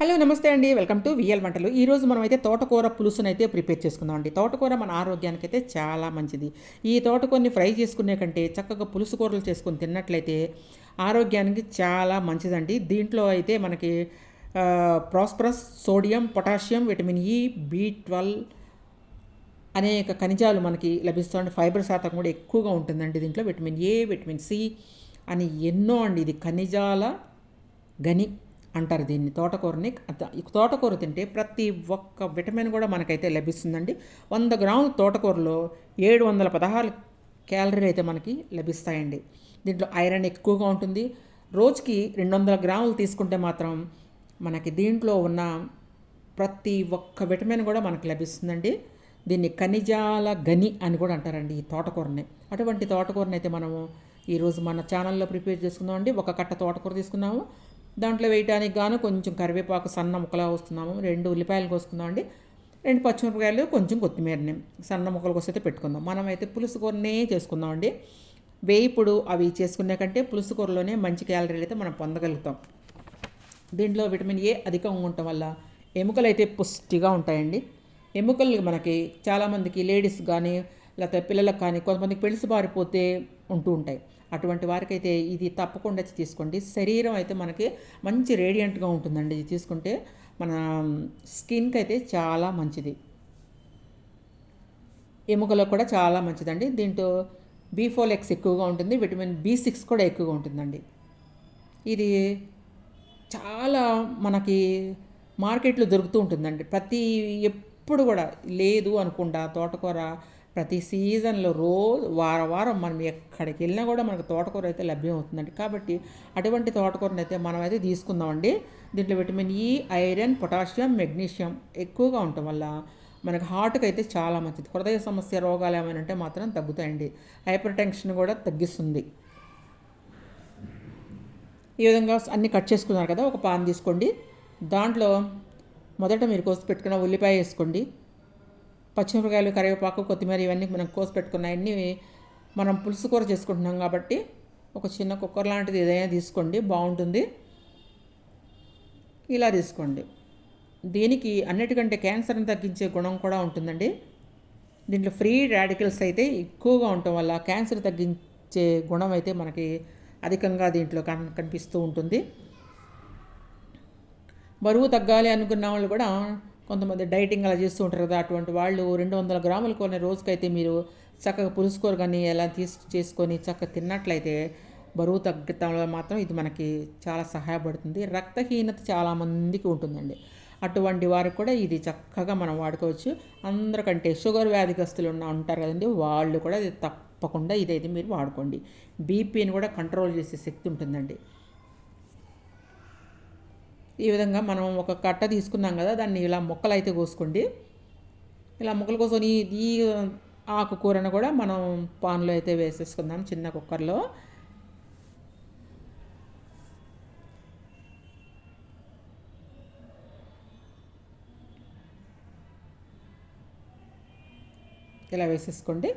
Hello నమస్తే అండి. Welcome to VL వంటలు. ఈరోజు మనమైతే తోటకూర పులుసునైతే ప్రిపేర్ చేసుకుందాం అండి. తోటకూర మన ఆరోగ్యానికి అయితే చాలా మంచిది. ఈ తోటకూరని ఫ్రై చేసుకునే కంటే చక్కగా పులుసు కూరలు చేసుకొని తిన్నట్లయితే ఆరోగ్యానికి చాలా మంచిదండి. దీంట్లో అయితే మనకి phosphorus sodium potassium vitamin E B twelve అనేక ఖనిజాలు మనకి లభిస్తుంది ఫైబర్ శాతం కూడా ఎక్కువగా ఉంటుందండి దీంట్లో. విటమిన్ ఏ విటమిన్ సి అని ఎన్నో అండి. ఇది ఖనిజాల గని అంటారు దీన్ని. తోటకూరని తోటకూర తింటే ప్రతి ఒక్క విటమిన్ కూడా మనకైతే లభిస్తుందండి. వంద గ్రాముల తోటకూరలో ఏడు వందల పదహారు క్యాలరీలు అయితే మనకి లభిస్తాయండి. దీంట్లో ఐరన్ ఎక్కువగా ఉంటుంది. రోజుకి రెండు వందల గ్రాములు తీసుకుంటే మాత్రం మనకి దీంట్లో ఉన్న ప్రతి ఒక్క విటమిన్ కూడా మనకు లభిస్తుందండి. దీన్ని ఖనిజాల గని అని కూడా అంటారండి ఈ తోటకూరని. అటువంటి తోటకూరని అయితే మనము ఈరోజు మన ఛానల్లో ప్రిపేర్ చేసుకుందాం అండి ఒక కట్ట తోటకూర తీసుకున్నాము. దాంట్లో వేయటానికి గాను కొంచెం కరివేపాకు సన్న ముక్కలా వస్తున్నాము రెండు ఉల్లిపాయలు కోసుకుందాం అండి. రెండు పచ్చిమిరపకాయలు కొంచెం కొత్తిమీరని సన్న ముక్కలు కోసైతే పెట్టుకుందాం. మనమైతే పులుసు కూరనే చేసుకుందాం అండి. వేయిపుడు అవి చేసుకునే కంటే పులుసు కూరలోనే మంచి క్యాలరీలు అయితే మనం పొందగలుగుతాం. దీంట్లో విటమిన్ ఏ అధికంగా ఉండటం వల్ల ఎముకలు అయితే పుష్టిగా ఉంటాయండి. ఎముకలు మనకి చాలామందికి లేడీస్ కానీ లేకపోతే పిల్లలకు కానీ కొంతమందికి పెళ్ళి బారిపోతే ఉంటూ ఉంటాయి. అటువంటి వారికైతే ఇది తప్పకుండా తీసుకోండి. శరీరం అయితే మనకి మంచి రేడియంట్గా ఉంటుందండి. ఇది తీసుకుంటే మన స్కిన్కి అయితే చాలా మంచిది. ఎముకలకు కూడా చాలా మంచిదండి. దీంట్లో బీ ఫోలెక్స్ ఎక్కువగా ఉంటుంది. విటమిన్ బి సిక్స్ కూడా ఎక్కువగా ఉంటుందండి. ఇది చాలా మనకి మార్కెట్లో దొరుకుతూ ఉంటుందండి. ప్రతి ఎప్పుడు కూడా లేదు అనుకుంటా తోటకూర ప్రతి సీజన్లో రోజు వార వారం మనం ఎక్కడికి వెళ్ళినా కూడా మనకు తోటకూర అయితే లభ్యం అవుతుందండి. కాబట్టి అటువంటి తోటకూరని అయితే మనం అయితే తీసుకుందామండి. దీంట్లో vitamin E iron potassium magnesium ఎక్కువగా ఉండటం వల్ల మనకు హార్ట్కి అయితే చాలా మంచిది. హృదయ సమస్య రోగాలు ఏమైనా ఉంటే మాత్రం తగ్గుతాయండి. హైపర్ టెన్షన్ కూడా తగ్గిస్తుంది. ఈ విధంగా అన్నీ కట్ చేసుకున్నారు కదా ఒక పాన్ తీసుకోండి. దాంట్లో మొదట మీరు కోసి పెట్టుకున్న ఉల్లిపాయ వేసుకోండి. పచ్చిమిరపకాయలు కరివేపాకు కొత్తిమీర ఇవన్నీ మనం కోసి పెట్టుకున్నాయన్నీ మనం పులుసు కూర చేసుకుంటున్నాం కాబట్టి ఒక చిన్న కుక్కర్ లాంటిది ఏదైనా తీసుకోండి బాగుంటుంది. ఇలా తీసుకోండి. దీనికి అన్నిటికంటే క్యాన్సర్ని తగ్గించే గుణం కూడా ఉంటుందండి. దీంట్లో ఫ్రీ రాడికల్స్ అయితే ఎక్కువగా ఉండటం వల్ల క్యాన్సర్ తగ్గించే గుణం అయితే మనకి అధికంగా దీంట్లో కన్ కనిపిస్తూ ఉంటుంది. బరువు తగ్గాలి అనుకున్న వాళ్ళు కూడా కొంతమంది డైటింగ్ అలా చేస్తూ ఉంటారు కదా అటువంటి వాళ్ళు రెండు వందల గ్రాములు కొన్ని రోజుకైతే మీరు చక్కగా పులుసుకోర కానీ ఎలా తీసు చేసుకొని చక్కగా తిన్నట్లయితే బరువు తగ్గడంలో మాత్రం ఇది మనకి చాలా సహాయపడుతుంది. రక్తహీనత చాలామందికి ఉంటుందండి. అటువంటి వారికి కూడా ఇది చక్కగా మనం వాడుకోవచ్చు. అందరికంటే షుగర్ వ్యాధిగ్రస్తులు ఉన్న ఉంటారు కదండి వాళ్ళు కూడా ఇది తప్పకుండా ఇదైతే మీరు వాడుకోండి. బీపీని కూడా కంట్రోల్ చేసే శక్తి ఉంటుందండి. ఈ విధంగా మనం ఒక కట్ట తీసుకున్నాం కదా దాన్ని ఇలా ముక్కలు అయితే కోసుకోండి. ఇలా ముక్కలు కోసుకొని ఈ ఆకుకూరను కూడా మనం పాన్లో అయితే వేసేసుకుందాం చిన్న కుక్కర్లో. ఇలా వేసేసుకోండి.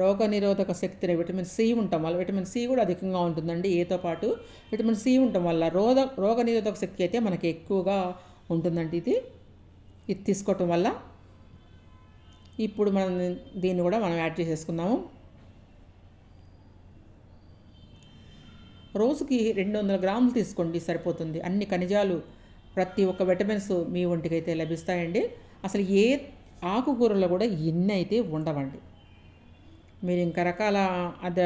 రోగనిరోధక శక్తిని విటమిన్ సి ఉండటం వల్ల విటమిన్ సి కూడా అధికంగా ఉంటుందండి. ఏతో పాటు విటమిన్ సి ఉండటం వల్ల రోగ రోగనిరోధక శక్తి అయితే మనకి ఎక్కువగా ఉంటుందండి ఇది. ఇది తీసుకోవటం వల్ల ఇప్పుడు మనం దీన్ని కూడా మనం యాడ్ చేసేసుకుందాము. రోజుకి రెండు వందల గ్రాములు తీసుకోండి సరిపోతుంది. అన్ని ఖనిజాలు ప్రతి ఒక్క విటమిన్స్ మీ ఒంటికి అయితే లభిస్తాయండి. అసలు ఏ ఆకుకూరలో కూడా ఎన్ని అయితే ఉండవండి. మీరు ఇంకా రకాల అద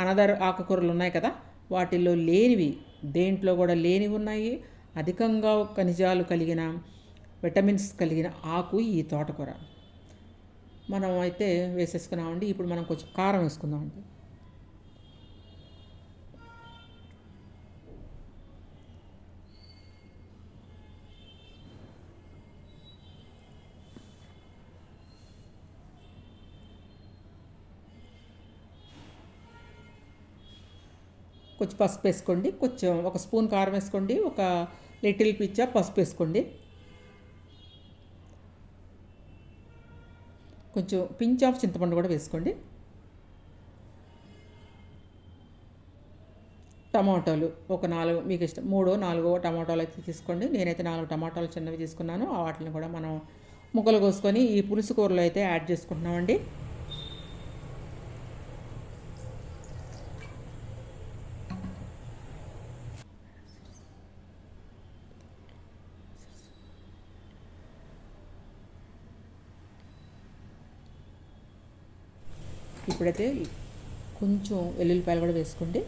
అనదర్ ఆకుకూరలు ఉన్నాయి కదా వాటిల్లో లేనివి దేంట్లో కూడా లేనివి ఉన్నాయి. అధికంగా ఖనిజాలు కలిగిన విటమిన్స్ కలిగిన ఆకు ఈ తోటకూర. మనం అయితే వేసేసుకున్నామండి. ఇప్పుడు మనం కొంచెం కారం వేసుకుందామండి. కొంచెం పసుపు వేసుకోండి. కొంచెం ఒక స్పూన్ కారం వేసుకోండి. ఒక లిటిల్ పిచ్చ పసుపు వేసుకోండి. కొంచెం పించ్ ఆఫ్ చింతపండు కూడా వేసుకోండి. టమాటోలు ఒక నాలుగు మీకు ఇష్టం మూడో నాలుగో టమాటోలు అయితే తీసుకోండి. నేనైతే నాలుగు టమాటాలు చిన్నవి తీసుకున్నాను. వాటిని కూడా మనం ముక్కలు కోసుకొని ఈ పులుసు కూరలో అయితే యాడ్ చేసుకుంటున్నామండి. ఇప్పుడైతే కొంచెం వెల్లుల్లిపాయలు కూడా వేసుకోండి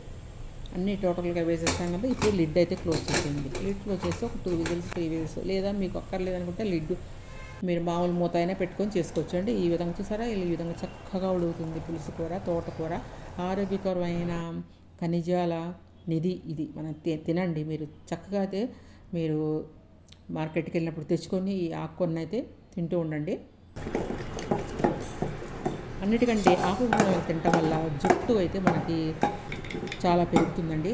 అన్నీ టోటల్గా వేసేస్తాం కదా ఇప్పుడు లిడ్ అయితే క్లోజ్ చేసేయండి. లిడ్ క్లోజ్ చేస్తే ఒక టూ విజిల్స్ త్రీ విజిల్స్ లేదా మీకు అక్కర్లేదు అనుకుంటే లిడ్ మీరు మామూలు మూత అయినా పెట్టుకొని చేసుకోవచ్చు అండి ఈ విధంగా చూసారా? ఈ విధంగా చక్కగా ఉడుకుతుంది పులుసు కూర తోటకూర ఆరోగ్యకరమైన ఖనిజాల నిధి ఇది. మనం తినండి. మీరు చక్కగా అయితే మీరు మార్కెట్కి వెళ్ళినప్పుడు తెచ్చుకొని ఈ ఆకుకొని అయితే తింటూ ఉండండి. అన్నిటికంటే ఆకుకూరలు తినటం వల్ల జుట్టు అయితే మనకి చాలా పెరుగుతుందండి.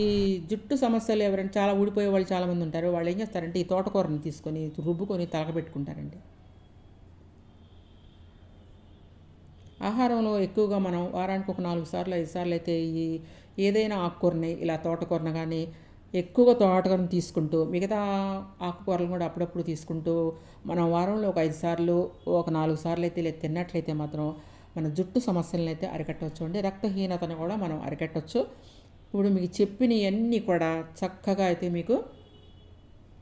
ఈ జుట్టు సమస్యలు ఎవరైనా చాలా ఊడిపోయే వాళ్ళు చాలామంది ఉంటారు. వాళ్ళు ఏం చేస్తారంటే ఈ తోటకూరని తీసుకొని రుబ్బుకొని తలకబెట్టుకుంటారండి ఆహారంలో ఎక్కువగా మనం వారానికి ఒక నాలుగు సార్లు ఐదు సార్లు అయితే ఈ ఏదైనా ఆకుకూరని ఇలా తోటకూరన కానీ ఎక్కువగా తోటకూరను తీసుకుంటూ మిగతా ఆకుకూరలు కూడా అప్పుడప్పుడు తీసుకుంటూ మనం వారంలో ఒక ఐదు సార్లు ఒక నాలుగు సార్లు అయితే తిన్నట్లయితే మాత్రం మన జుట్టు సమస్యలను అయితే అరికట్టవచ్చు అండి. రక్తహీనతను కూడా మనం అరికట్టవచ్చు ఇప్పుడు మీకు చెప్పినవన్నీ కూడా చక్కగా అయితే మీకు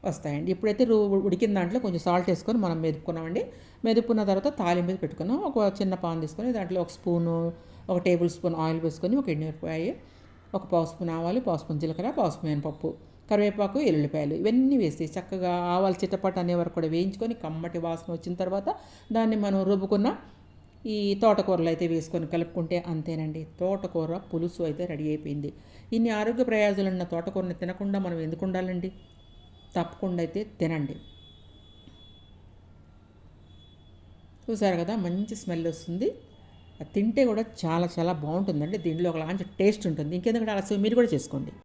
వస్తాయండి. ఇప్పుడైతే రూ ఉడికిన దాంట్లో కొంచెం సాల్ట్ వేసుకొని మనం మెదుపుకున్నామండి. మెదుపుకున్న తర్వాత తాలింపు మీద పెట్టుకున్నాం. ఒక చిన్న పాన్ తీసుకొని దాంట్లో ఒక స్పూను ఒక టేబుల్ స్పూన్ ఆయిల్ వేసుకొని ఒక ఎండుమిరపకాయ ఒక పావు స్పూన్ ఆవాలు పావు స్పూన్ జీలకర్ర పావు స్పూన్ పప్పు కరివేపాకు ఎల్లుల్లిపాయలు ఇవన్నీ వేసి చక్కగా ఆవాలు చిట్టపట్టు అనే వరకు కూడా వేయించుకొని కమ్మటి వాసన వచ్చిన తర్వాత దాన్ని మనం రుబ్బుకున్న ఈ తోటకూరలు అయితే వేసుకొని కలుపుకుంటే అంతేనండి. తోటకూర పులుసు అయితే రెడీ అయిపోయింది. ఇన్ని ఆరోగ్య ప్రయోజనాలు ఉన్న తోటకూరని తినకుండా మనం ఎందుకు ఉండాలండి? తప్పకుండా అయితే తినండి. చూసారు కదా మంచి స్మెల్ వస్తుంది. తింటే కూడా చాలా చాలా బాగుంటుందండి. దీనిలో ఒకలాంటి టేస్ట్ ఉంటుంది. ఇంకెందుకంటే అలా మీరు కూడా చేసుకోండి.